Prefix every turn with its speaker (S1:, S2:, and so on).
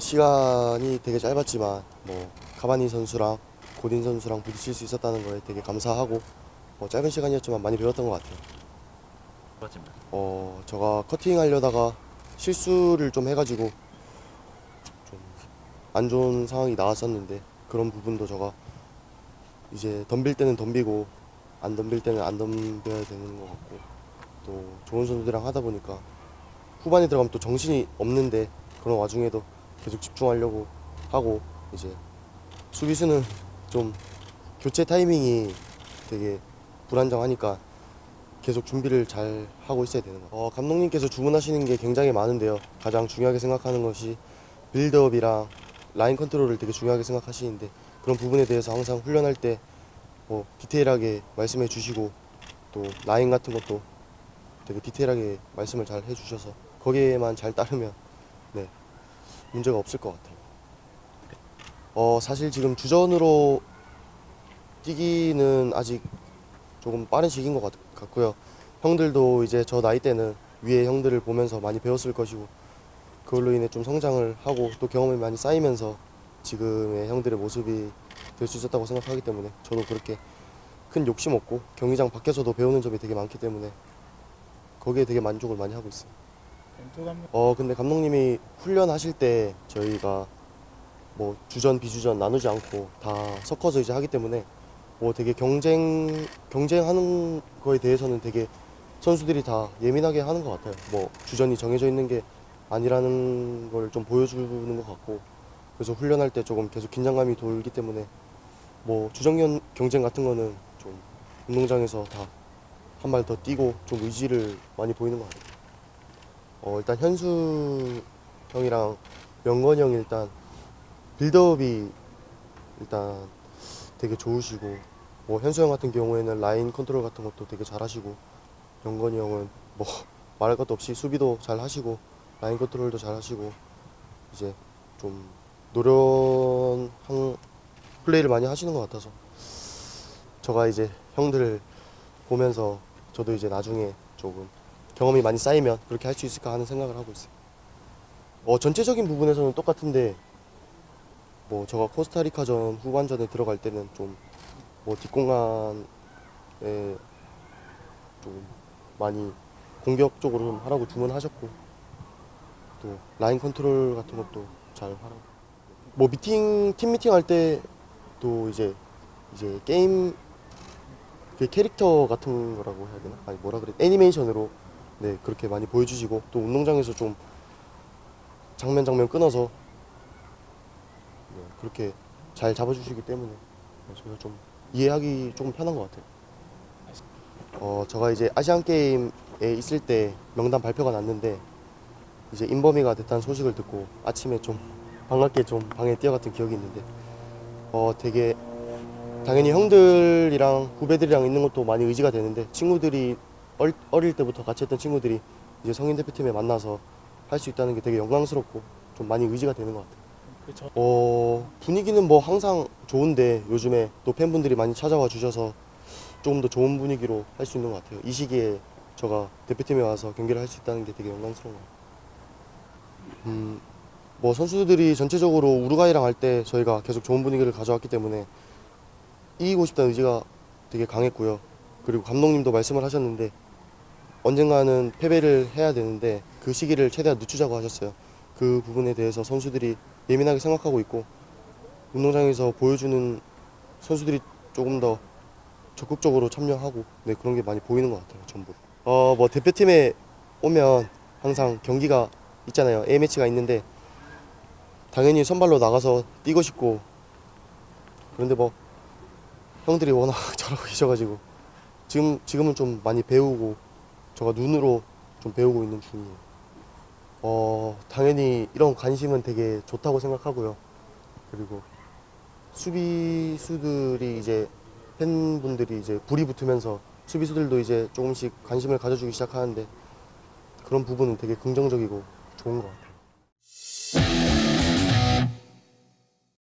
S1: 시간이 되게 짧았지만 뭐 가바니 선수랑 고딘 선수랑 부딪힐 수 있었다는 거에 되게 감사하고 뭐 짧은 시간이었지만 많이 배웠던 것 같아요.
S2: 맞습니다.
S1: 어, 제가 커팅 하려다가 실수를 좀 해가지고 좀 안 좋은 상황이 나왔었는데 그런 부분도 제가 이제 덤빌 때는 덤비고 안 덤빌 때는 안 덤벼야 되는 것 같고 또 좋은 선수들이랑 하다 보니까 후반에 들어가면 또 정신이 없는데 그런 와중에도 계속 집중하려고 하고 이제 수비수는 좀 교체 타이밍이 되게 불안정하니까 계속 준비를 잘 하고 있어야 되는 것 같아요. 어, 감독님께서 주문하시는 게 굉장히 많은데요. 가장 중요하게 생각하는 것이 빌드업이랑 라인 컨트롤을 되게 중요하게 생각하시는데 그런 부분에 대해서 항상 훈련할 때 뭐 디테일하게 말씀해 주시고 또 라인 같은 것도 되게 디테일하게 말씀을 잘 해주셔서 거기에만 잘 따르면 네 문제가 없을 것 같아요. 어 사실 지금 주전으로 뛰기는 아직 조금 빠른 시기인 것 같, 같고요. 형들도 이제 저 나이 때는 위에 형들을 보면서 많이 배웠을 것이고 그걸로 인해 좀 성장을 하고 또 경험이 많이 쌓이면서 지금의 형들의 모습이 될 수 있었다고 생각하기 때문에 저도 그렇게 큰 욕심 없고 경기장 밖에서도 배우는 점이 되게 많기 때문에 거기에 되게 만족을 많이 하고 있어요. 어 근데 감독님이 훈련하실 때 저희가 뭐 주전 비주전 나누지 않고 다 섞어서 이제 하기 때문에 뭐 되게 경쟁 경쟁하는 거에 대해서는 되게 선수들이 다 예민하게 하는 것 같아요. 뭐 주전이 정해져 있는 게 아니라는 걸 좀 보여주는 것 같고 그래서 훈련할 때 조금 계속 긴장감이 돌기 때문에 뭐 주전 경쟁 같은 거는 좀 운동장에서 다 한 발 더 뛰고 좀 의지를 많이 보이는 것 같아요. 어, 일단 현수 형이랑 명건이 형이 일단 빌드업이 일단 되게 좋으시고 뭐 현수 형 같은 경우에는 라인 컨트롤 같은 것도 되게 잘하시고 명건이 형은 뭐 말할 것도 없이 수비도 잘 하시고 라인 컨트롤도 잘 하시고 이제 좀 노련한 플레이를 많이 하시는 것 같아서 저가 이제 형들을 보면서 저도 이제 나중에 조금 경험이 많이 쌓이면 그렇게 할 수 있을까 하는 생각을 하고 있어요. 어, 전체적인 부분에서는 똑같은데 뭐 제가 코스타리카전 후반전에 들어갈 때는 좀 뭐 뒷공간에 좀 많이 공격적으로 좀 하라고 주문하셨고 또 라인 컨트롤 같은 것도 잘 하라고. 뭐 미팅 팀 미팅 할 때도 이제 이제 게임 그 캐릭터 같은 거라고 해야 되나? 아니 뭐라 그래? 애니메이션으로 네 그렇게 많이 보여주시고 또 운동장에서 좀 장면 장면 끊어서 네, 그렇게 잘 잡아주시기 때문에 제가 좀 이해하기 조금 편한 것 같아요. 어 제가 이제 아시안 게임에 있을 때 명단 발표가 났는데 이제 인범이가 됐다는 소식을 듣고 아침에 좀 반갑게 좀 방에 뛰어갔던 기억이 있는데 어 되게 당연히 형들이랑 후배들이랑 있는 것도 많이 의지가 되는데 친구들이 얼, 어릴 때부터 같이 했던 친구들이 이제 성인 대표팀에 만나서 할 수 있다는 게 되게 영광스럽고 좀 많이 의지가 되는 것 같아요. 어, 분위기는 뭐 항상 좋은데 요즘에 또 팬분들이 많이 찾아와 주셔서 조금 더 좋은 분위기로 할 수 있는 것 같아요. 이 시기에 제가 대표팀에 와서 경기를 할 수 있다는 게 되게 영광스러운 것 같아요. 음, 뭐 선수들이 전체적으로 우루과이랑 할 때 저희가 계속 좋은 분위기를 가져왔기 때문에 이기고 싶다는 의지가 되게 강했고요. 그리고 감독님도 말씀을 하셨는데 언젠가는 패배를 해야 되는데 그 시기를 최대한 늦추자고 하셨어요. 그 부분에 대해서 선수들이 예민하게 생각하고 있고 운동장에서 보여주는 선수들이 조금 더 적극적으로 참여하고 네 그런 게 많이 보이는 것 같아요 전부. 어 뭐 대표팀에 오면 항상 경기가 있잖아요 A 매치가 있는데 당연히 선발로 나가서 뛰고 싶고 그런데 뭐 형들이 워낙 잘하고 계셔가지고 지금 지금은 좀 많이 배우고 제가 눈으로 좀 배우고 있는 중이에요. 어 당연히 이런 관심은 되게 좋다고 생각하고요. 그리고 수비수들이 이제 팬분들이 이제 불이 붙으면서 수비수들도 이제 조금씩 관심을 가져주기 시작하는데 그런 부분은 되게 긍정적이고 좋은 것 같아요.